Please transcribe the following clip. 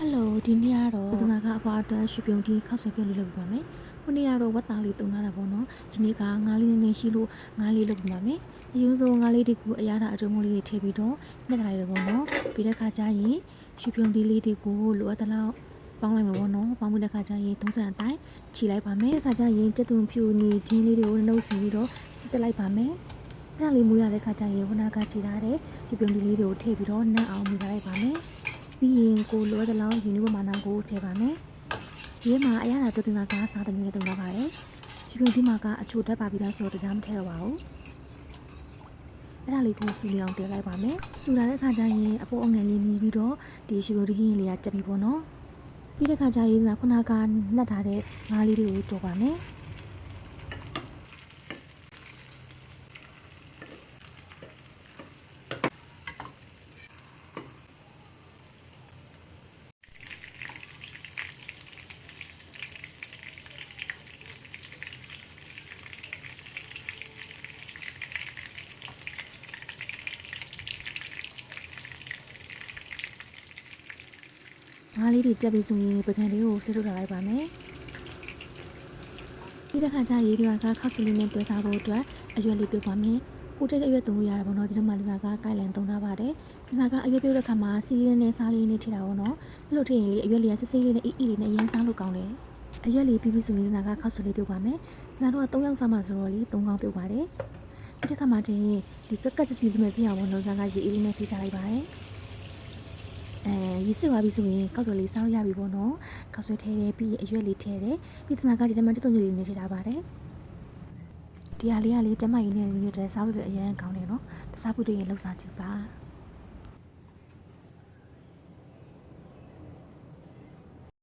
ဟယ်လိုဒီနေ့ကတော့ငါကအဖွားအတွက်ရွှေပြုံတီခောက်ဆွဲပြုတ်လေးလုပ်ပြပါမယ်။ခုနေ့ကတော့ဝက်သားလေးတုံလာတာပေါ့နော်။ဒီနေ့ကငါးလေးနည်းနည်းရှိလို့ငါးလေးလုပ်ပြပါမယ်။အရင်ဆုံးငါးလေးတွေကိုအရသာအကျုံးမိုးလေးတွေထည့်ပြီးတော့နှစ်ထားလိုက်တော့ပေါ့နော်။ပြီးတဲ့ခါကျရင်ရွှေပြုံတီလေးတွေကိုလိုအပ်သလောက်ပေါင်းလိုက်မှာပေါ့နော်။ပေါင်းမှုတဲ့ခါကျရင်30အတိုင်းခြိလိုက်ပါမယ်။တဲ့ခါကျရင်ကြက်သွန်ဖြူနီဂျင်းလေးတွေကိုနှုတ်စီပြီးတော့စစ်တက်လိုက်ပါမယ်။အဲ့ဒါလေးမူရတဲ့ခါကျရင်ဝနာကခြိထားတဲ့ရွှေပြုံတီလေးတွေကိုထည့်ပြီးတော့နတ်အောင်မြူလိုက်ပါမယ်။ ပြီးရင်ကိုလိုတဲ့လောက်ယူနီဝမာနာကိုထည့်ပါမယ်။ဒီမှာအရသာတူတင်တာကစားတဲ့မျိုးနဲ့တုံတော့ပါတယ်။ရှင်ပြဒီမှာကအချိုတက်ပါပြီးသားဆိုတော့တရားမထည့်တော့ပါဘူး။အဲ့ဒါလေးကိုစူလျောင်တင်လိုက်ပါမယ်။စူလာတဲ့ခါကျရင်အပေါ်အငယ်လေးမြည်ပြီးတော့ဒီရှင်ပြဒီဟင်းလေးကတက်ပြီးပေါ့နော်။ပြီးတဲ့ခါကျရင်ခုနကနှက်ထားတဲ့ငါးလေးတွေကိုကြော်ပါမယ်။ ငါးလေးတွေတက်ပြီးဆိုရင်ပကံလေးကိုဆေးထုတ်ထားလိုက်ပါမယ်။ဒီတစ်ခါကျရေးတွေကခောက်ဆူလေးနဲ့တွဲစားဖို့အတွက်အရွက်လေးပြုတ်ပါမယ်။ကိုတက်တဲ့အရွက်သုံးလို့ရတာပေါ့နော်ဒီထဲမှာဒီကကိုက်လန်သုံးထားပါတယ်။ဒီကအရွက်ပြုတ်တဲ့ခါမှာစီလေးနဲ့စားလေးနဲ့ထည့်တာပေါ့နော်။အဲ့လိုထည့်ရင်လေအရွက်လေးကစစ်စစ်လေးနဲ့အီအီလေးနဲ့အရန်စားလို့ကောင်းတယ်။အရွက်လေးပြီးပြီးဆိုရင်ဒီကခောက်ဆူလေးပြုတ်ပါမယ်။ဒီကတော့3ယောက်စားမှဆိုတော့လေ3កောင်းပြုတ်ပါတယ်။ဒီတစ်ခါမှတင်ဒီကက်ကက်စီလေးနဲ့ပြအောင်ပေါ့နော်။ကကရေအေးလေးနဲ့ဆေးချလိုက်ပါတယ်။အဲ ရေစစ်သွားပြီဆိုရင်ကောက်ဆွဲလေးစောင်းရပြီပေါ့နော်ကောက်ဆွဲထဲတယ်ပြီးရင်အရွက်လေးထဲတယ်ပြီးသနာကဒီထဲမှာတွတ်တွတ်လေးနေထည့်ထားပါတယ်ဒီဟာလေးကလေတမတ်ရင်းနဲ့ညွတ်တဲ့စားလို့လည်းအရန်ကောင်းတယ်နော်တစားပုတ်တွေရင်လှုပ်စားကြည့်ပါ